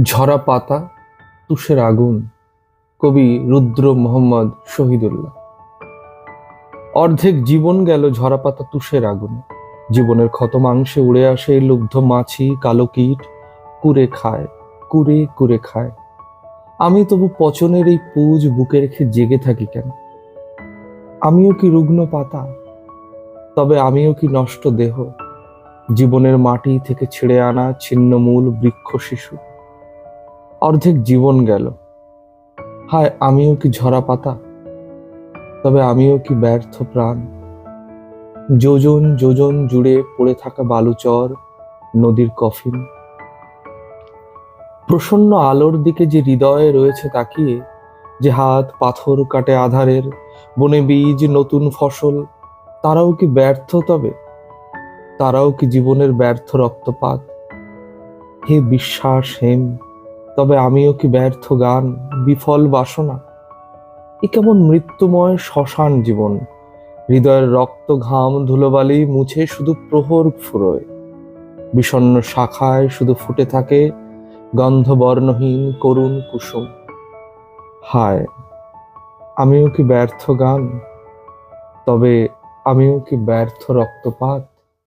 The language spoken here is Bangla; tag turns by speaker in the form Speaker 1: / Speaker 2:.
Speaker 1: ঝরা পাতা, তুষের আগুন, কবি রুদ্র মোহাম্মদ শহীদুল্লাহ। অর্ধেক জীবন গেল ঝরা পাতা, তুষের আগুন। জীবনের ক্ষত মাংসে উড়ে আসে লুব্ধ মাছি, কালো কীট কুরে খায় কুরে কুরে খায়। আমি তবু পচনের এই পুজ বুকে রেখে জেগে থাকি কেন? আমিও কি রুগ্ন পাতা? তবে আমিও কি নষ্ট দেহ? জীবনের মাটি থেকে ছিঁড়ে আনা ছিন্নমূল বৃক্ষ শিশু। অর্ধেক জীবন গেল। হায়, আমিও কি ঝরা পাতা? তবে আমিও কি ব্যর্থ প্রাণ? যোজন যোজন জুড়ে পড়ে থাকা বালুচর নদীর কফিন। প্রসন্ন আলোর দিকে যে হৃদয়ে রয়েছে তাকিয়ে, যে হাত পাথর কাটে আধারের, বনে বীজ, নতুন ফসল, তারাও কি ব্যর্থ তবে? তারাও কি জীবনের ব্যর্থ রক্তপাত? হে বিশ্বাস হেম তবে আমিও কি ব্যর্থ গান, বিফল বাসনা? এ কেমন মৃত্যুময় শ্মশান জীবন? হৃদয়ের রক্ত ঘাম ধুলোবালি মুছে শুধু প্রহর ফুরোয়। বিষণ্ণ শাখায় শুধু ফুটে থাকে গন্ধবর্ণহীন করুণ কুসুম। হায়, আমিও কি ব্যর্থ গান? তবে আমিও কি ব্যর্থ রক্তপাত?